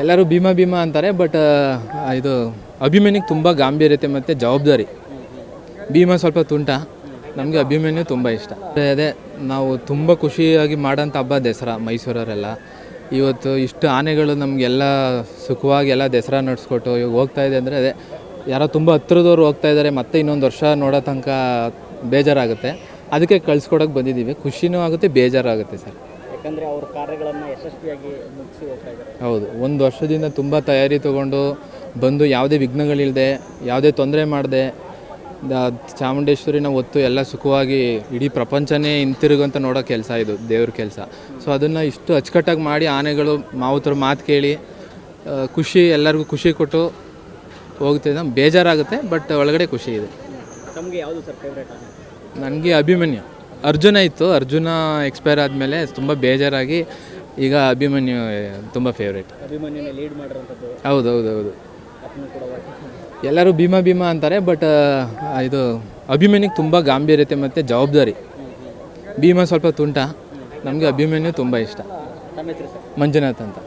ಎಲ್ಲರೂ ಭೀಮಾ ಭೀಮಾ ಅಂತಾರೆ ಬಟ್ ಇದು ಅಭಿಮನ್ಯುಗೆ ತುಂಬ ಗಾಂಭೀರ್ಯತೆ ಮತ್ತು ಜವಾಬ್ದಾರಿ. ಭೀಮಾ ಸ್ವಲ್ಪ ತುಂಟ, ನಮಗೆ ಅಭಿಮನ್ಯು ತುಂಬ ಇಷ್ಟ. ಅದೇ ನಾವು ತುಂಬ ಖುಷಿಯಾಗಿ ಮಾಡೋಂಥ ಹಬ್ಬ ದಸರಾ, ಮೈಸೂರವರೆಲ್ಲ. ಇವತ್ತು ಇಷ್ಟು ಆನೆಗಳು ನಮಗೆಲ್ಲ ಸುಖವಾಗಿ ಎಲ್ಲ ದಸರಾ ನಡೆಸ್ಕೊಟ್ಟು ಇವಾಗ ಹೋಗ್ತಾ ಇದೆ ಅಂದರೆ, ಅದೇ, ಯಾರೋ ತುಂಬ ಹತ್ರದವ್ರು ಹೋಗ್ತಾ ಇದ್ದಾರೆ ಮತ್ತೆ ಇನ್ನೊಂದು ವರ್ಷ ನೋಡೋ ತನಕ ಬೇಜಾರಾಗುತ್ತೆ. ಅದಕ್ಕೆ ಕಳ್ಸ್ಕೊಡೋಕೆ ಬಂದಿದ್ದೀವಿ. ಖುಷಿನೂ ಆಗುತ್ತೆ ಬೇಜಾರಾಗುತ್ತೆ ಸರ್. ಯಾಕಂದರೆ ಅವ್ರ ಕಾರ್ಯಗಳನ್ನು ಯಶಸ್ವಿಯಾಗಿ ಮುಗಿಸಿ ಹೋಗ್ತಾ ಇದ್ದಾರೆ. ಹೌದು ಒಂದು ವರ್ಷದಿಂದ ತುಂಬ ತಯಾರಿ ತಗೊಂಡು ಬಂದು ಯಾವುದೇ ವಿಘ್ನಗಳಿಲ್ಲದೆ ಯಾವುದೇ ತೊಂದರೆ ಮಾಡದೆ ಚಾಮುಂಡೇಶ್ವರಿನ ಒತ್ತು ಎಲ್ಲ ಸುಖವಾಗಿ ಇಡೀ ಪ್ರಪಂಚನೇ ಹಿಂತಿರುಗಂತ ನೋಡೋ ಕೆಲಸ ಇದು ದೇವ್ರ ಕೆಲಸ. ಸೊ ಅದನ್ನು ಇಷ್ಟು ಅಚ್ಚುಕಟ್ಟಾಗಿ ಮಾಡಿ ಆನೆಗಳು ಮಾವುತರ ಮಾತು ಕೇಳಿ ಖುಷಿ ಎಲ್ಲರಿಗೂ ಖುಷಿ ಕೊಟ್ಟು ಹೋಗ್ತಿದ್ದ ಬೇಜಾರಾಗುತ್ತೆ ಬಟ್ ಒಳಗಡೆ ಖುಷಿ ಇದೆ. ತಮಗೆ ಯಾವುದು ಸರ್ ಫೇವ್ರೇಟ್ ನನಗೆ ಅಭಿಮನ್ಯು. ಅರ್ಜುನ ಇತ್ತು. ಅರ್ಜುನ ಎಕ್ಸ್ಪೈರ್ ಆದಮೇಲೆ ತುಂಬ ಬೇಜಾರಾಗಿ ಈಗ ಅಭಿಮನ್ಯು ತುಂಬ ಫೇವ್ರೇಟ್ ಅಭಿಮನ್ಯುನ ಲೀಡ್ ಮಾಡಿರೋಂಥದ್ದು ಹೌದು ಹೌದು ಹೌದು. ಎಲ್ಲರೂ ಭೀಮಾ ಭೀಮಾ ಅಂತಾರೆ ಬಟ್ ಇದು ಅಭಿಮನ್ಯುಗೆ ತುಂಬ ಗಾಂಭೀರ್ಯತೆ ಮತ್ತು ಜವಾಬ್ದಾರಿ. ಭೀಮಾ ಸ್ವಲ್ಪ ತುಂಟ. ನಮಗೆ ಅಭಿಮನ್ಯು ತುಂಬ ಇಷ್ಟ. ಮಂಜುನಾಥ್ ಅಂತ.